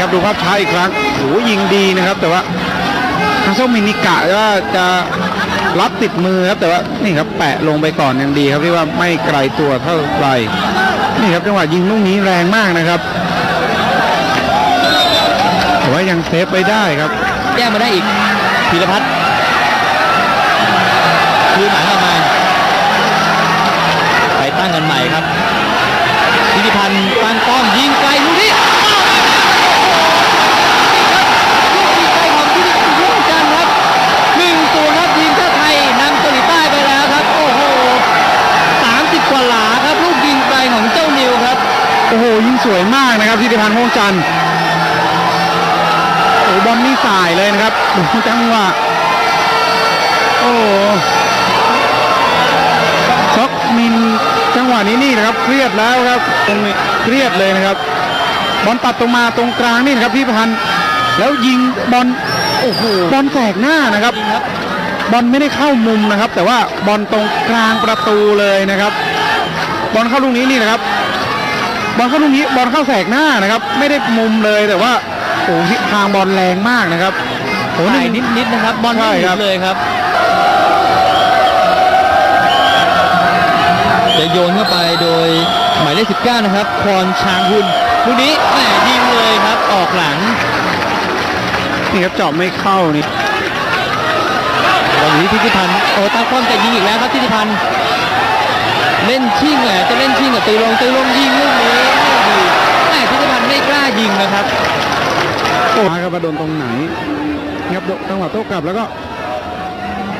ครับดูภาพช้าอีกครั้งโอ้โหยิงดีนะครับ แต่ว่าทางโซมินิกะว่าจะรับติดมือครับแต่ว่านี่ครับแปะลงไปก่อนยังดีครับที่ว่าไม่ไกลตัวเท่าไหร่นี่ครับจังหวะยิงลูกนี้แรงมากนะครับแต่ว่ายังเซฟไปได้ครับแย่งมาได้อีกพีรพัฒน์คืนหลังออกมาไปตั้งกันใหม่ครับธิติพันธ์ตั้งป้อมยิงไกลลูกนี้ลูกยิงไกลของธิติพันธ์ร่วมกันครับหนึ่งศูนย์ครับทีมชาติไทยนำเกาหลีใต้ไปแล้วครับ โอ้โหสามสิบกว่าหลาครับลูกยิงไกลของเจ้านิวครับ โอ้โห ยิงสวยมากนะครับทิติพันธ์ม่วงจันทร์โอ้บอลนี่สายเลยนะครับดูจังหวะโอ้โหซ็อกมินจังหวะนี้นี่นะครับเครียดแล้วครับตรงนี้เครียดเลยนะครับ บอลตัดตรงมาตรงกลางนี่นะครับพี่พันธ์แล้วยิงบอลโอ้โหบอลแสกหน้านะครับบอลไม่ได้เข้ามุมนะครับ แต่ว่าบอลตรงกลางประตูเลยนะครับ บอลเข้าลูกนี้นี่นะครับ บอลเข้าลูกนี้บอลเข้าแสกหน้านะครับ ไม่ได้มุมเลยแต่ว่าโอ้โหทิศทางบอลแรงมากนะครับโอ้โหถ่ายนี่นิดๆนะครับบอลไม่หใช่ยุครัดบเลยครับจะโยนเข้าไปโดยหมายเลข 19 นะครับ คอนชางหุนลูกนี้แหมยิงเลยครับ ออกหลัง นี่ครับเจาะไม่เข้านี่ตอนนี้ทิติพันธ์โอ้ตั้งป้อมจะยิงอีกแล้วครับทิติพันธ์เล่นชิ่งแหมจะเล่นชิ่งกับตีลงตีลงยิงลูกนี้ไม่ดีแหมทิติพันธ์ไม่กล้า ยิงนะครับโอ้มาครับมาโดนตรงไหนนี่ครับจังหวะโต้กลับแล้วก็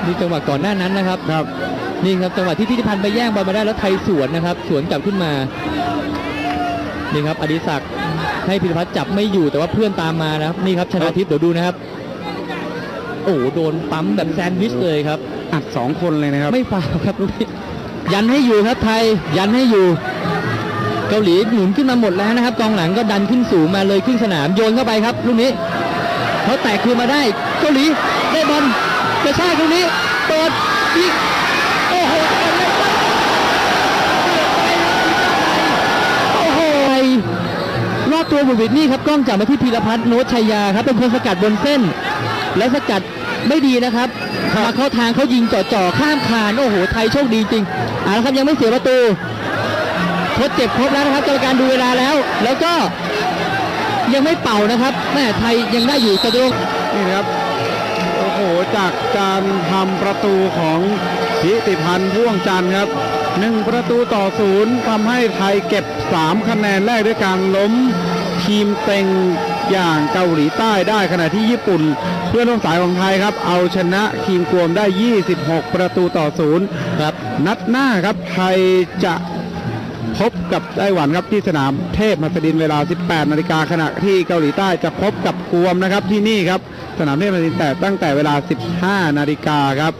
นี่จังหวะก่อนหน้านั้นนะครับครับนี่ครับจังหวะที่ทิติพันธ์ไปแย่งบอลมาได้แล้วไทยสวนนะครับ สวนกลับขึ้นมานี่ครับอดิศักดิ์ให้พิรพัฒน์จับไม่อยู่แต่ว่าเพื่อนตามมานะครับ นี่ครับชนะทิพย์เดี๋ยวดูนะครับ โอ้โหโดนปั๊มแบบแซนด์วิชเลยครับอัดสองคนเลยนะครับ ไม่ฟาวครับลูกนี้ยันให้อยู่ครับไทยยันให้อยู่ เกาหลีหนุนขึ้นมาหมดแล้วนะครับกองหลังก็ดันขึ้นสูงมาเลยครึ่งสนามโยนเข้าไปครับลูกนี้เขาแตกคืนมาได้เกาหลีได้บอลกระชากลูกนี้เปิดยิงโอ้โหโอ้โหรอบตัวบุบิดนี่ครับกล้องจับมาที่พีรพัฒน์โนชัยยาครับเป็นคนสกัดบนเส้น และสกัดไม่ดีนะครับมาเข้าทางเขายิงจ่อๆข้ามคานโอ้โหไทยโชคดีจริงอ่าละครับยังไม่เสียประตู ทดเจ็บครบแล้วนะครับกรรมการดูเวลาแล้ว แล้วก็ยังไม่เป่านะครับแม่ไทยยังได้อยู่กระโดดนี่นะครับโอ้โหจากการทำประตูของทิติพันธ์พ่วงจันทร์ครับหนึ่งประตูต่อศูนย์ทำให้ไทยเก็บ 3 คะแนนแรกด้วยการล้มทีมเต็งอย่างเกาหลีใต้ได้ขณะที่ญี่ปุ่น เพื่อนร่วมสายของไทยครับ เอาชนะทีมกวมได้ 26 ประตูต่อศูนย์ครับ นัดหน้าครับไทยจะ พบกับไต้หวันครับที่สนามเทพมัสดินเวลา 18 นาฬิกาขณะที่เกาหลีใต้จะพบกับกวมนะครับที่นี่ครับ สนามเทพมัสดินแต่ตั้งแต่เวลา 15 นาฬิกาครับ